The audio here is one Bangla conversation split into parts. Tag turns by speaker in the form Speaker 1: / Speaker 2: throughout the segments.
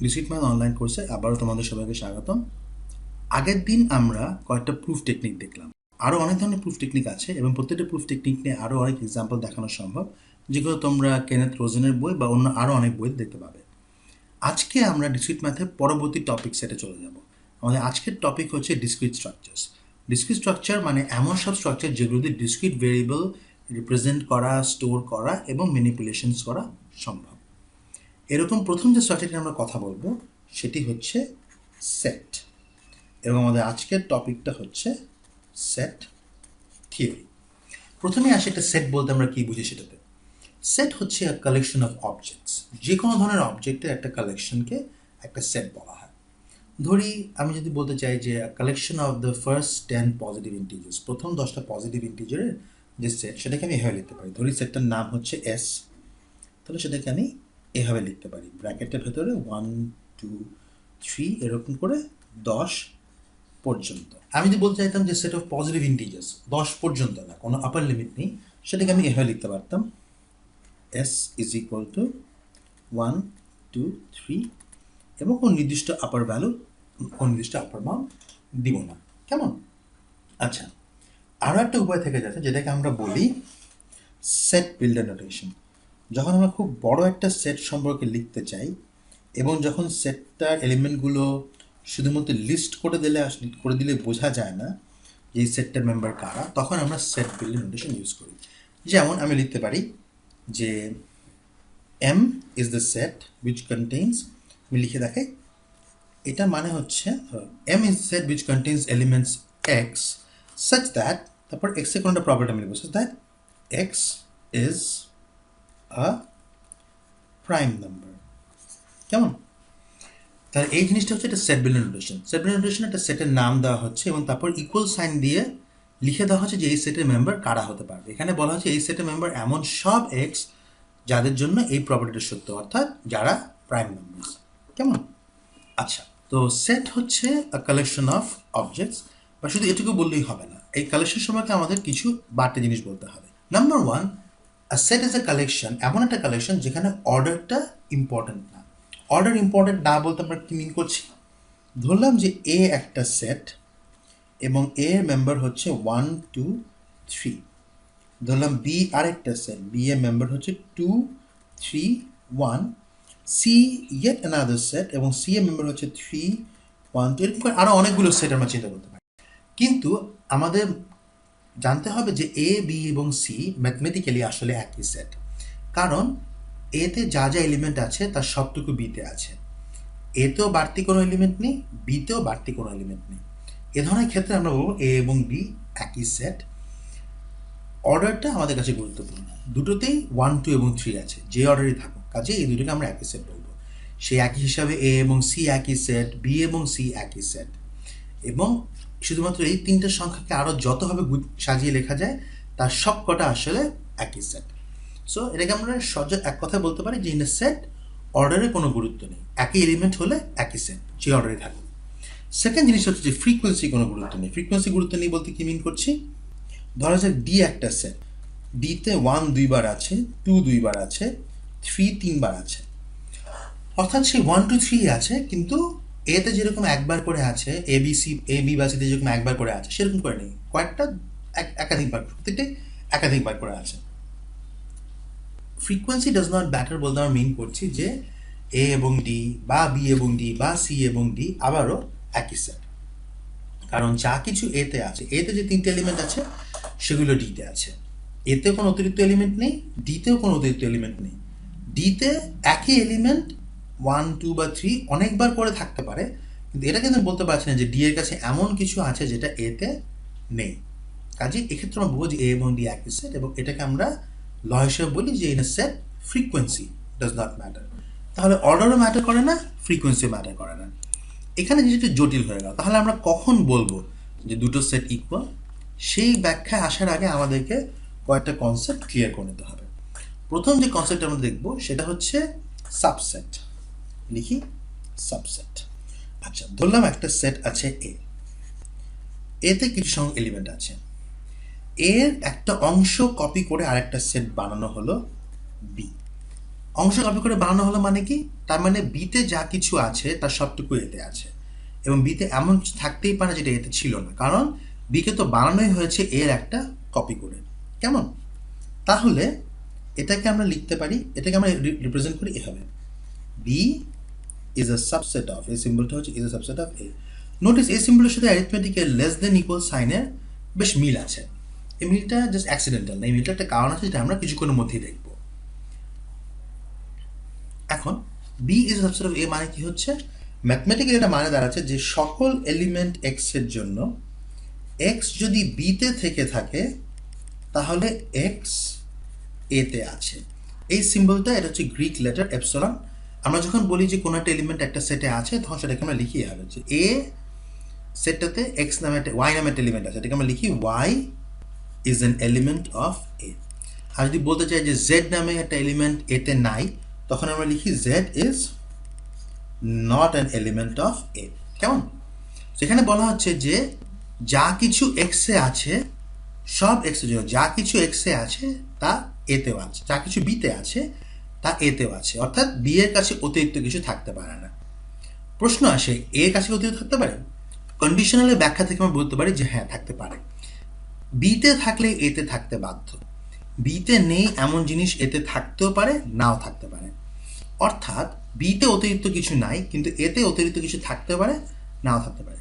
Speaker 1: লিসিট ম্যাথ অনলাইন কোর্সে আবারও তোমাদের সবাইকে স্বাগতম। আগের দিন আমরা কয়েকটা প্রুফ টেকনিক দেখলাম। আরও অনেক ধরনের প্রুফ টেকনিক আছে এবং প্রত্যেকটা প্রুফ টেকনিক নিয়ে আরও অনেক এক্সাম্পল দেখানো সম্ভব, যেগুলো তোমরা কেনেথ রোজেনের বই বা অন্য আরও অনেক বই দেখতে পাবে। আজকে আমরা ডিসক্রিট ম্যাথের পরবর্তী টপিক সেটে চলে যাব। আমাদের আজকের টপিক হচ্ছে ডিসক্রিট স্ট্রাকচার্স ডিসক্রিট স্ট্রাকচার মানে এমন সব স্ট্রাকচার যেগুলোতে ডিসক্রিট ভেরিয়েবল রিপ্রেজেন্ট করা স্টোর করা এবং ম্যানিপুলেশনস করা সম্ভব। এরকম প্রথম যে স্ট্রাকচারটি আমরা কথা বলব, সেটি হচ্ছে সেট এবং আমাদের আজকের টপিকটা হচ্ছে সেট থিওরি প্রথমে আসে একটা সেট বলতে আমরা কি বুঝি সেটাতে। সেট হচ্ছে আ কালেকশন অফ অবজেক্টস যে কোনো ধরনের অবজেক্টের একটা কালেকশনকে একটা সেট বলা হয়। ধরি, আমি যদি বলতে চাই যে collection of the first ten positive integers প্রথম দশটা পজিটিভ ইন্টিজারের যে সেট সেটাকে আমি এভাবে লিখতে পারি। ধরি সেটটার নাম হচ্ছে এস তাহলে সেটাকে আমি এভাবে লিখতে পারি। ব্র্যাকেটের ভেতরে ওয়ান টু থ্রি এরকম করে দশ পর্যন্ত। আমি যদি বলতে চাইতাম যে সেট অফ পজিটিভ ইন্টিজার্স দশ পর্যন্ত না, কোনো আপার লিমিট নেই, সেটাকে আমি এভাবে লিখতে পারতাম। S is equal to one two three এবং কোন নির্দিষ্ট আপার ভ্যালু কোন নির্দিষ্ট আপার মান দিব না। কেমন? আচ্ছা আরও একটা উপায় থেকে যাচ্ছে, যেটাকে আমরা বলি সেট বিল্ডার নোটেশন যখন আমরা খুব বড় একটা সেট সম্পর্কে লিখতে চাই এবং যখন সেটটার এলিমেন্টগুলো শুধুমাত্র লিস্ট করে দিলে করে দিলে বোঝা যায় না যে এই সেটটার মেম্বার কারা, তখন আমরা সেট বিল্ডার নোটেশন ইউজ করি। যেমন আমি লিখতে পারি যে M is the set which contains আমি লিখে দেখাই, এটা মানে হচ্ছে M is set which contains elements X such that তারপর এক্সের কোনটা প্রপার্টি আমি লিখব such that X is a prime number কেমন? তাহলে এই জিনিসটা হচ্ছে একটা set builder notation set builder notation একটা সেটের নাম দেওয়া হচ্ছে এবং তারপর ইকুয়াল সাইন দিয়ে লিখে দেওয়া হচ্ছে যে এই সেটের মেম্বার কারা হতে পারবে। এখানে বলা হচ্ছে এই সেটের মেম্বার এমন সব এক্স যাদের জন্য এই প্রপার্টিটা সত্য, অর্থাৎ যারা প্রাইম নাম্বারস কেমন? আচ্ছা তো সেট হচ্ছে আ কালেকশন অফ অবজেক্টস বা শুধু এটুকু বললেই হবে না। এই কালেকশন সম্পর্কে আমাদের কিছু বাড়তি জিনিস বলতে হবে। Number one a set is a collection এমন একটা কালেকশন যেখানে অর্ডারটা ইম্পর্টেন্ট না। অর্ডার ইম্পর্টেন্ট না বলতে আমরা কি মিন করছি? ধরলাম যে এ একটা সেট এবং এ মেম্বার হচ্ছে ওয়ান টু থ্রি ধরলাম বি আরেকটা সেট বি এর মেম্বার হচ্ছে two three one C yet another set এবং সি এর মেম্বার হচ্ছে থ্রি ওয়ান টু এরকম আরও অনেকগুলো সেট আমরা চিন্তা করতে পারি। কিন্তু আমাদের জানতে হবে যে এ বি এবং সি ম্যাথমেটিক্যালি আসলে একই সেট কারণ এতে যা যা এলিমেন্ট আছে, তার সবটুকু বিতে আছে। এতেও বাড়তি কোনো এলিমেন্ট নেই বিতেও বাড়তি কোনো এলিমেন্ট নেই। এ ধরনের ক্ষেত্রে আমরা বলব এ এবং বি একই সেট অর্ডারটা আমাদের কাছে গুরুত্বপূর্ণ। দুটোতেই ওয়ান টু এবং থ্রি আছে। যে অর্ডারই থাকুক, কাজে এই দুটোকে আমরা একই সেট বলব। সেই একই হিসাবে এ এবং সি একই সেট বি এবং সি একই সেট এবং শুধুমাত্র এই তিনটে সংখ্যাকে আরও যতভাবে সাজিয়ে লেখা যায়, তার সব কটা আসলে একই সেট সো এটাকে আমরা সহজ এক কথায় বলতে পারি যে ইন সেট অর্ডারে কোনো গুরুত্ব নেই। একই এলিমেন্ট হলে একই সেট যে অর্ডারে থাকুক। সেকেন্ড জিনিস হচ্ছে যে ফ্রিকোয়েন্সি কোনো গুরুত্ব নেই। ফ্রিকোয়েন্সি গুরুত্ব নেই বলতে কি মিন করছি? ধরা যাক ডি একটা সেট ডিতে ওয়ান দুইবার আছে টু দুইবার আছে থ্রি তিনবার আছে। অর্থাৎ সেই ওয়ান টু থ্রি আছে, কিন্তু এতে যেরকম একবার করে আছে A B C A B বা সিতে যেরকম একবার করে আছে, সেরকম করে নেই। কয়েকটা এক- একাধিকবার প্রত্যেকটাই একাধিকবার করে আছে। ফ্রিকোয়েন্সি ডাজ নট ব্যাটার বলতে আমরা মিন করছি যে এ এবং ডি বা বি এবং ডি বা সি এবং ডি আবারও একই সেট কারণ যা কিছু এতে আছে এতে যে তিনটে এলিমেন্ট আছে, সেগুলো ডিতে আছে। এতে কোনো অতিরিক্ত এলিমেন্ট নেই ডিতেও কোনো অতিরিক্ত এলিমেন্ট নেই। ডিতে একই এলিমেন্ট ওয়ান টু বা থ্রি অনেকবার করে থাকতে পারে, কিন্তু এটা কিন্তু বলতে পারছি না যে ডি এর কাছে এমন কিছু আছে যেটা এতে নেই। কাজে এক্ষেত্রে আমরা বলব যে এ এবং ডি একই সেট এবং এটাকে আমরা ল হিসেবে বলি যে in set frequency does not matter তাহলে অর্ডারও ম্যাটার করে না ফ্রিকোয়েন্সি ম্যাটার করে না। এখানে জিনিসটা জটিল হয়ে গেল। তাহলে আমরা কখন বলব যে দুটো সেট ইকুয়াল সেই ব্যাখ্যায় আসার আগে আমাদেরকে কয়েকটা কনসেপ্ট ক্লিয়ার করে নিতে হবে। প্রথম যে কনসেপ্ট আমরা দেখব সেটা হচ্ছে সাবসেট লিখি সাবসেট আচ্ছা ধরলাম একটা সেট আছে এ এতে কিছু সংখ্যক এলিমেন্ট আছে। এর একটা অংশ কপি করে আরেকটা সেট বানানো হলো বি অংশ কপি করে বানানো হলো মানে কি? তার মানে বিতে যা কিছু আছে, তার সবটুকু এতে আছে। এবং বিতে এমন কিছু থাকতেই পারে যেটা এতে ছিল না। কারণ বিকে তো বানানোই হয়েছে এর একটা কপি করে। কেমন? তাহলে এটাকে আমরা লিখতে পারি, এটাকে আমরা রিপ্রেজেন্ট করি এভাবে। B is a subset of এই সিম্বলটা হচ্ছে is a subset of A notice এই সিম্বলের সাথে অ্যারিথমেটিকের লেস দেন ইকুয়াল সাইনের বেশ মিল আছে। এই মিলটা জাস্ট অ্যাক্সিডেন্টাল না, এই মিলটা একটা কারণ আছে যেটা আমরা কিছুক্ষণের মধ্যেই দেখব। এখন B is subset of A মানে কি হচ্ছে? ম্যাথমেটিক্যাল এটা মানে দাঁড়াচ্ছে যে সকল এলিমেন্ট এক্সের জন্য এক্স যদি বিতে থেকে থাকে, তাহলে এক্স এতে আছে। এই সিম্বলটা এটা হচ্ছে গ্রিক লেটার এপসলন আমরা যখন বলি যে কোনো একটা এলিমেন্ট একটা সেটে আছে, তখন সেটাকে আমরা লিখি হবে যে এ সেটটাতে এক্স নামে একটা ওয়াই নামে একটা এলিমেন্ট আছে। এটাকে আমরা লিখি Y is an element of A আর যদি বলতে চাই যে জেড নামে একটা এলিমেন্ট এতে নাই, তখন আমরা লিখি Z is not an element of A কেমন? সেখানে বলা হচ্ছে যে যা কিছু এক্সে আছে, সব জন্য যা কিছু এক্সে আছে, তা এতেও আছে। যা কিছু বিতে আছে তা এতেও আছে। অর্থাৎ বি এর কাছে অতিরিক্ত কিছু থাকতে পারে না। প্রশ্ন আসে এ এর কাছে অতিরিক্ত থাকতে পারে? কন্ডিশনালের ব্যাখ্যা থেকে আমরা বলতে পারি যে হ্যাঁ থাকতে পারে। বিতে থাকলে এতে থাকতে বাধ্য। বিতে নেই এমন জিনিস, এতে থাকতেও পারে, নাও থাকতে পারে। অর্থাৎ বিতে অতিরিক্ত কিছু নাই, কিন্তু এতে অতিরিক্ত কিছু থাকতে পারে, নাও থাকতে পারে।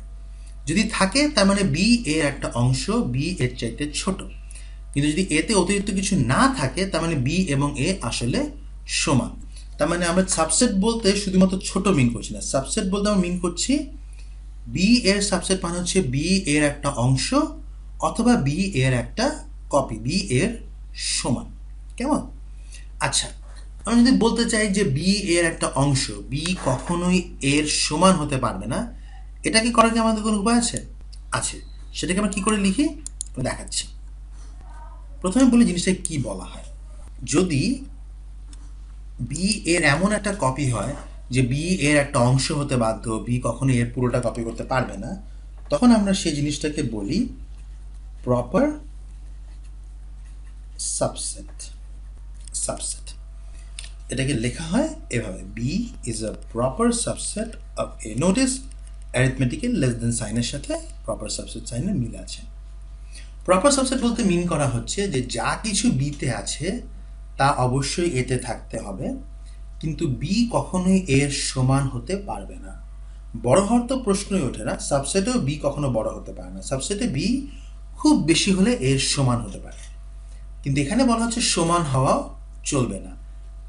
Speaker 1: যদি থাকে, তার মানে বি এর একটা অংশ বি এর চাইতে ছোট। কিন্তু যদি এতে অতিরিক্ত কিছু না থাকে, তার মানে বি এবং এ আসলে সমান। তার মানে আমরা সাবসেট বলতে শুধুমাত্র ছোট মিন করছি না। সাবসেট বলতে আমরা মিন করছি বি এর সাবসেট মানে হচ্ছে বি এর একটা অংশ অথবা বি এর একটা কপি বি এর সমান। কেমন? আচ্ছা আমি যদি বলতে চাই যে বি এর একটা অংশ বি কখনোই এর সমান হতে পারবে না, এটা কি করার কি আমাদের কোনো উপায় আছে? আছে। সেটাকে আমরা কি করে লিখি? দেখাচ্ছি। প্রথমে বলি জিনিসটা কি বলা হয়। যদি বি এর এমন একটা কপি হয় যে বি এর একটা অংশ হতে বাধ্য বি কখনো এর পুরোটা কপি করতে পারবে না। তখন আমরা সেই জিনিসটাকে বলি প্রপার সাবসেট সাবসেট এটাকে লেখা হয় এভাবে B is a proper subset of A notice arithmetical less than সাইনের সাথে প্রপার সাবসেট সাইনের মিল আছে। প্রপার সাবসেট বলতে মিন করা হচ্ছে যে যা কিছু বিতে আছে তা অবশ্যই এতে থাকতে হবে। কিন্তু বি কখনোই এর সমান হতে পারবে না। বড় হওয়ার তো প্রশ্নই ওঠে না। সাবসেটেও বি কখনো বড় হতে পারে না। সাবসেটে বি খুব বেশি হলে এর সমান হতে পারে। কিন্তু এখানে বলা হচ্ছে সমান হওয়া চলবে না।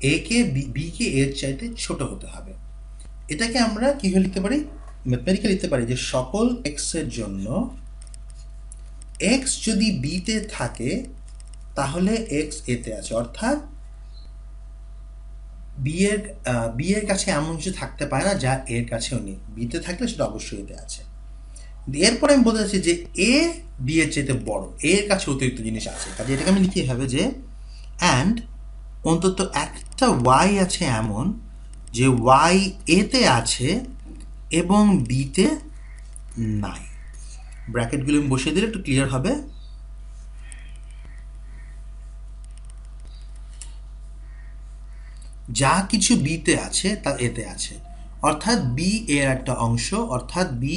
Speaker 1: এ কে বি কে এর চাইতে ছোট হতে হবে। এটাকে আমরা কীভাবে লিখতে পারি? ম্যাথমেটিক্যাল লিখতে পারি যে সকল এক্সের জন্য এক্স যদি বিতে থাকে তাহলে এক্স এতে আছে। অর্থাৎ বি এর বি এর কাছে এমন কিছু থাকতে পারে না যা এর কাছেও নেই। বিতে থাকলে সেটা অবশ্যই এতে আছে। এরপরে আমি বলতে চাচ্ছি যে এ বি এর চাইতে বড় এর কাছে অতিরিক্ত জিনিস আছে। কাজে এটাকে আমি লিখে হবে যে অ্যান্ড অন্তত একটা ওয়াই আছে এমন যে ওয়াই এতে আছে এবং বিতে নাই। ব্র্যাকেটগুলো আমি বসিয়ে দিলে একটু ক্লিয়ার হবে। যা কিছু বিতে আছে, তা এতে আছে। অর্থাৎ বি এর একটা অংশ, অর্থাৎ বি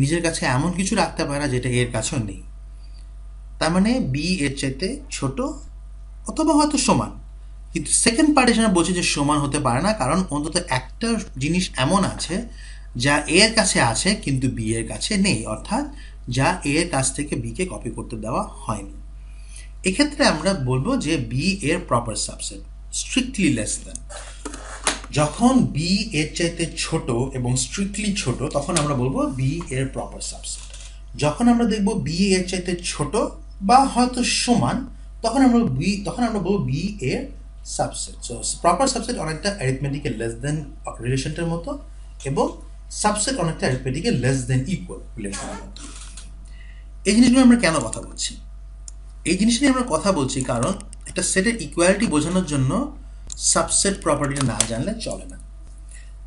Speaker 1: নিজের কাছে এমন কিছু রাখতে পারে যেটা এর কাছেও নেই। তার মানে বি এর চাইতে ছোট অথবা হয়তো সমান। কিন্তু সেকেন্ড পার্ট এসে বলছে যে সমান হতে পারে না, কারণ অন্তত একটা জিনিস এমন আছে যা এর কাছে আছে, কিন্তু বি এর কাছে নেই, অর্থাৎ যা এর কাছ থেকে বিকে কপি করতে দেওয়া হয়নি। এক্ষেত্রে আমরা বলব যে বি এর proper subset strictly less than যখন বি এর চাইতে ছোট এবং স্ট্রিক্টলি ছোট, তখন আমরা বলব বি এর প্রপার সাবসেট যখন আমরা দেখব বি এর চাইতে ছোট বা হয়তো সমান, তখন আমরা বি তখন আমরা বলব বি এর সাবসেট সো প্রপার সাবসেট অনেকটা অ্যারিথমেটিকের লেস দেন রিলেশনটার মতো এবং সাবসেট অনেকটা অ্যারিথমেটিকের লেস দেন ইকুয়াল রিলেশনের মতো। এই জিনিসগুলো আমরা কেন কথা বলছি? এই জিনিস নিয়ে আমরা কথা বলছি কারণ একটা সেটের ইকুয়ালিটি বোঝানোর জন্য সাবসেট প্রপার্টিটা না জানলে চলে না।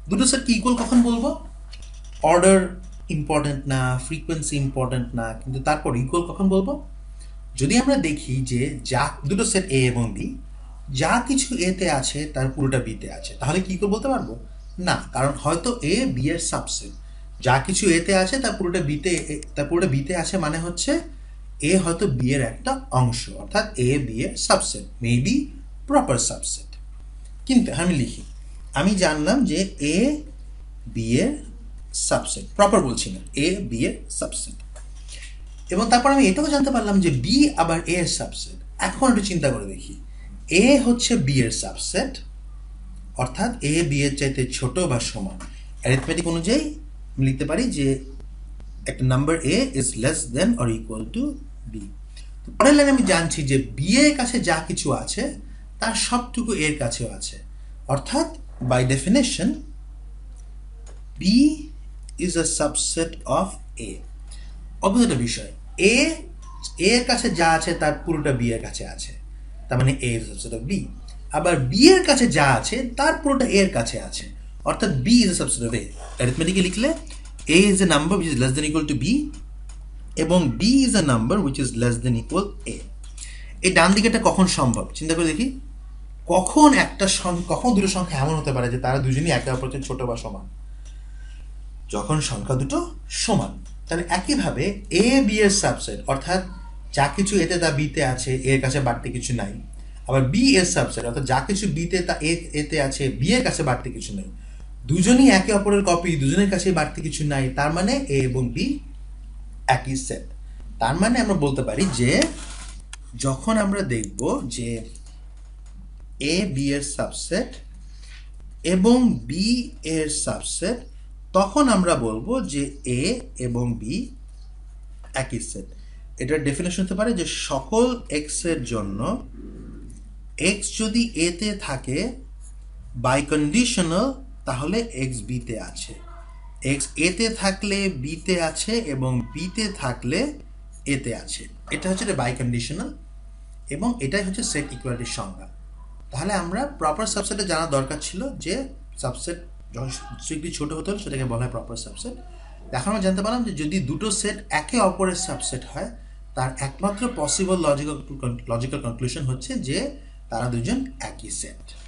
Speaker 1: দুটো সেট কি ইকুয়াল কখন বলব? অর্ডার ইম্পর্টেন্ট না ফ্রিকোয়েন্সি ইম্পর্টেন্ট না, কিন্তু তারপর ইকুয়াল কখন বলব? যদি আমরা দেখি যে যা, দুটো সেট এ এবং বি যা কিছু এতে আছে তার পুরোটা বিতে আছে, তাহলে কি করে বলতে পারব? না, কারণ হয়তো এ বি এর সাবসেট যা কিছু এতে আছে তার পুরোটা বিতে তার পুরোটা বিতে আছে মানে হচ্ছে এ হয়তো বি এর একটা অংশ, অর্থাৎ এ বি এর সাবসেট মেবি প্রপার সাবসেট কিন্তু আমি লিখি, আমি জানলাম যে এ বি এর সাবসেট প্রপার বলছি না এ বি এর সাবসেট এবং তারপর আমি এটাও জানতে পারলাম যে বি আবার এ এর সাবসেট এখন একটু চিন্তা করে দেখি এ হচ্ছে বি এর সাবসেট অর্থাৎ এ বি এর চাইতে ছোট বা সমান। অ্যারিথমেটিক অনুযায়ী লিখতে পারি যে একটা number A is less than or equal to B পরের লাইনে আমি জানছি যে বি এর কাছে যা কিছু আছে, তার সবটুকু এর কাছেও আছে। অর্থাৎ by definition B is a subset of A একটা বিষয়। এ এর কাছে যা আছে, তার পুরোটা বি এর কাছে আছে। তার মানে A is subset of B আবার বি এর কাছে যা আছে, তার পুরোটা এর কাছে আছে। অর্থাৎ B is subset of A অ্যারিথমেটিকে লিখলে A is A number is less than equal to B এবং B is a number which is less than equal A এই ডান দিকেটা কখন সম্ভব? চিন্তা করে দেখি। কখন একটা কখন দুটো সংখ্যা এমন হতে পারে যে তারা দুজনই একে অপরের চেয়ে ছোট বা সমান? যখন সংখ্যা দুটো সমান, তাহলে একইভাবে এ বি এর সাবসেট অর্থাৎ যা কিছু এতে তা বিতে আছে এর কাছে বাড়তি কিছু নাই। আবার বি এর সাবসেট অর্থাৎ যা কিছু বিতে তা এতে আছে বি এর কাছে বাড়তি কিছু নেই। দুজনই একে অপরের কপি দুজনের কাছে বাড়তি কিছু নাই। তার মানে এ এবং বি একই সেট তার মানে আমরা বলতে পারি যে, যখন আমরা দেখব যে এ বি এর সাবসেট এবং বি এর সাবসেট তখন আমরা বলব যে এ এবং বি একই সেট এটার ডেফিনেশন হতে পারে যে সকল এক্সের জন্য এক্স যদি এতে থাকে বাই কন্ডিশনাল তাহলে এক্স বিতে আছে। এক্স এতে থাকলে বিতে আছে এবং বিতে থাকলে এতে আছে। এটা হচ্ছে বাই কন্ডিশনাল এবং এটাই হচ্ছে সেট ইকুয়ালিটির সংজ্ঞা। তাহলে আমরা প্রপার সাবসেটে জানা দরকার ছিল যে সাবসেট যখন স্ট্রিক্টলি ছোট হতে সেটাকে বলা হয় প্রপার সাবসেট এখন আমরা জানতে পারলাম যে যদি দুটো সেট একে অপরের সাবসেট হয়, তার একমাত্র পসিবল লজিক্যাল লজিক্যাল কনক্লুশন হচ্ছে যে তারা দুজন একই সেট